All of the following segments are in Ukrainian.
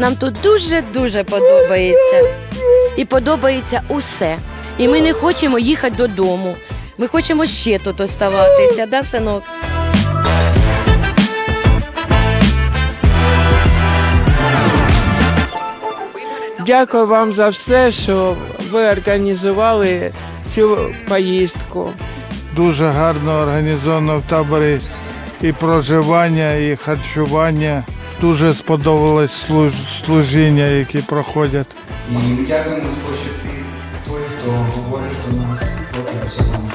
нам тут дуже-дуже подобається. І подобається усе. І ми не хочемо їхати додому. Ми хочемо ще тут оставатися, да, синок? Дякую вам за все, що ви організували цю поїздку. Дуже гарно організовано в таборі і проживання, і харчування. Дуже сподобалось служ- служіння, які проходять. І ми дякуємо за те, що ти той, хто говорить до нас про всьому.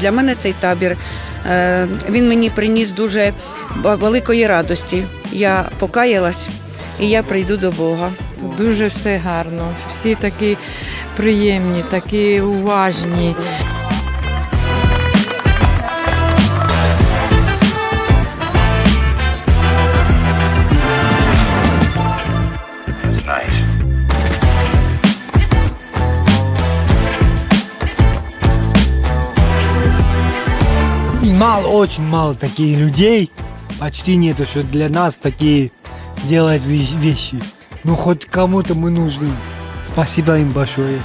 Для мене цей табір він мені приніс дуже великої радості. Я покаялась і я прийду до Бога. Дуже все гарно. Всі такі приємні, такі уважні. Мало, очень мало таких людей. Почти нету, что для нас такие делают вещи-. Ну, хоть кому-то мы нужны. Спасибо им большое.